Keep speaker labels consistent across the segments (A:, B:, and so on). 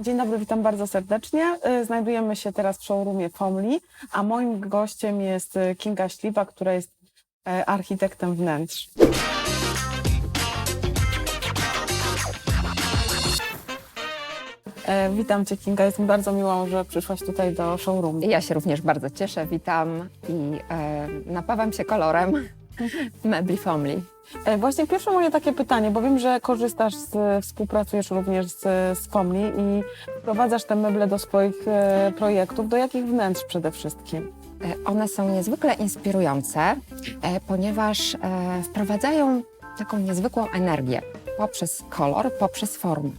A: Dzień dobry, witam bardzo serdecznie. Y, Znajdujemy się teraz w showroomie Fomli, a moim gościem jest y, Kinga Śliwa, która jest e, architektem wnętrz. E, Witam Cię Kinga, jest mi bardzo miło, że przyszłaś tutaj do showroomu.
B: Ja się również bardzo cieszę, witam i e, napawam się kolorem mebli Fomli.
A: E, Właśnie pierwsze moje takie pytanie, bo wiem, że korzystasz, z, współpracujesz również z, z i wprowadzasz te meble do swoich e, projektów. Do jakich wnętrz przede wszystkim?
B: E, One są niezwykle inspirujące, ponieważ wprowadzają taką niezwykłą energię poprzez kolor, poprzez formę.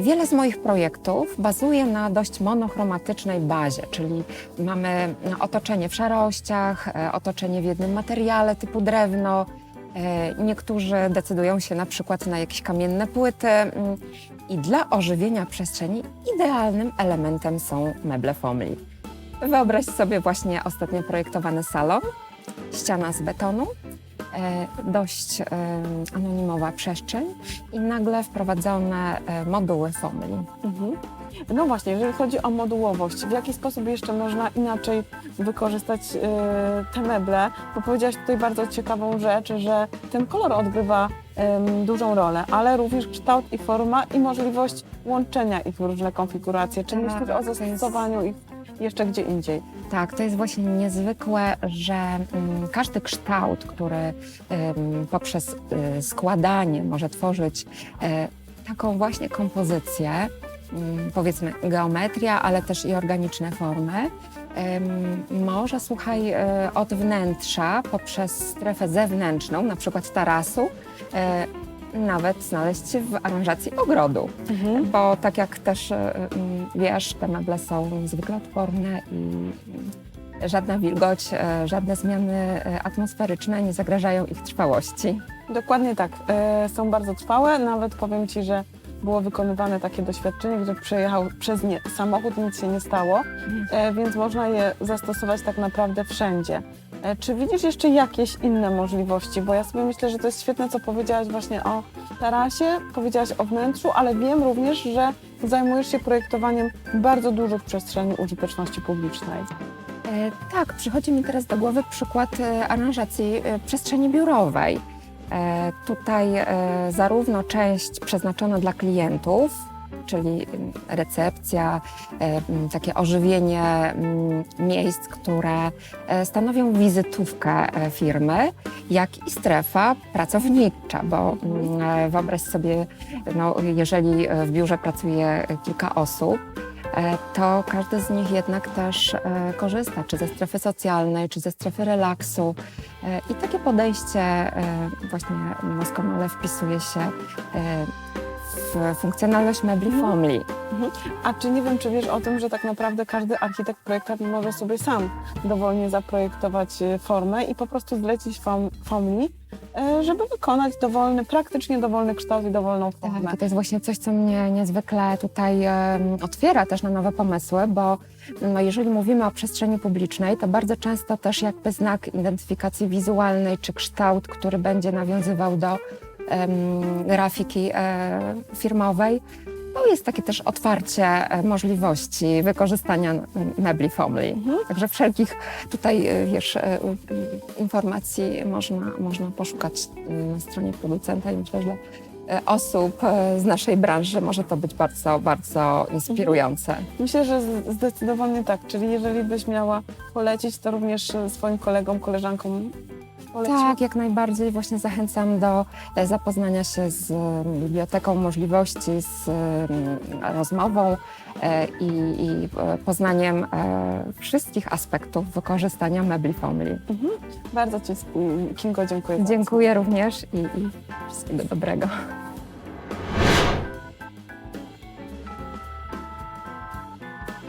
B: Wiele z moich projektów bazuje na dość monochromatycznej bazie, czyli mamy no, otoczenie w szarościach, otoczenie w jednym materiale typu drewno. E, Niektórzy decydują się na przykład na jakieś kamienne płyty. mm, I dla ożywienia przestrzeni idealnym elementem są meble Fomli. Wyobraź sobie właśnie ostatnio projektowany salon, ściana z betonu, e, dość anonimowa przestrzeń i nagle wprowadzone e, moduły Fomli.
A: Mhm. No właśnie, jeżeli chodzi o modułowość, w jaki sposób jeszcze można inaczej wykorzystać y, te meble? Bo powiedziałaś tutaj bardzo ciekawą rzecz, że ten kolor odgrywa dużą rolę, ale również kształt i forma i możliwość łączenia ich w różne konfiguracje. Czy
B: Tak,
A: myślisz o
B: to jest-
A: zastosowaniu ich jeszcze gdzie indziej?
B: Tak, to jest właśnie niezwykłe, że mm, każdy kształt, który poprzez y, składanie może tworzyć e, taką właśnie kompozycję, powiedzmy geometria, ale też i organiczne formy, może, słuchaj, e, od wnętrza poprzez strefę zewnętrzną, na przykład tarasu, e, nawet znaleźć się w aranżacji ogrodu
A: Mhm.
B: bo tak jak też e, mm, wiesz, te meble są niezwykle odporne i mm, żadna wilgoć, żadne zmiany atmosferyczne nie zagrażają ich trwałości.
A: Dokładnie tak. Są bardzo trwałe. Nawet powiem Ci, że było wykonywane takie doświadczenie, gdzie przejechał przez nie samochód, nic się nie stało, e, więc można je zastosować tak naprawdę wszędzie. E, czy widzisz jeszcze jakieś inne możliwości? Bo ja sobie myślę, że to jest świetne, co powiedziałaś właśnie o tarasie, powiedziałaś o wnętrzu, ale wiem również, że zajmujesz się projektowaniem bardzo dużych przestrzeni użyteczności publicznej.
B: E, Tak, przychodzi mi teraz do głowy przykład e, aranżacji e, przestrzeni biurowej. E, Tutaj e, zarówno część przeznaczona dla klientów, czyli mm, recepcja, e, mm, takie ożywienie mm, miejsc, które stanowią wizytówkę firmy, jak i strefa pracownicza, bo wyobraź sobie, no, jeżeli w biurze pracuje kilka osób, to każdy z nich jednak też e, korzysta, czy ze strefy socjalnej, czy ze strefy relaksu. E, I takie podejście e, właśnie doskonale wpisuje się e, w funkcjonalność mebli
A: Mhm.
B: Fomli.
A: A czy nie wiem, czy wiesz o tym, że tak naprawdę każdy architekt, projektant może sobie sam dowolnie zaprojektować e, formę i po prostu zlecić fom, Fomli, e, żeby wykonać dowolny, praktycznie dowolny kształt i dowolną formę.
B: Tak, to jest właśnie coś, co mnie niezwykle tutaj otwiera też na nowe pomysły, bo no, jeżeli mówimy o przestrzeni publicznej, to bardzo często też jakby znak identyfikacji wizualnej czy kształt, który będzie nawiązywał do grafiki e, firmowej, to jest takie też otwarcie e, możliwości wykorzystania mebli Fomli.
A: Mhm.
B: Także wszelkich tutaj, e, wiesz, e, informacji można, można poszukać na stronie producenta i myślę, że osób z naszej branży może to być bardzo, bardzo inspirujące.
A: Myślę, że zdecydowanie tak. Czyli jeżeli byś miała polecić, to również swoim kolegom, koleżankom polecić.
B: Tak, jak najbardziej. Właśnie zachęcam do e, zapoznania się z m, biblioteką możliwości, z m, rozmową e, i, i e, poznaniem e, wszystkich aspektów wykorzystania mebli Fomli.
A: Mhm. Bardzo Ci, Kingo, dziękuję.
B: Dziękuję również i, i wszystkiego dobrego.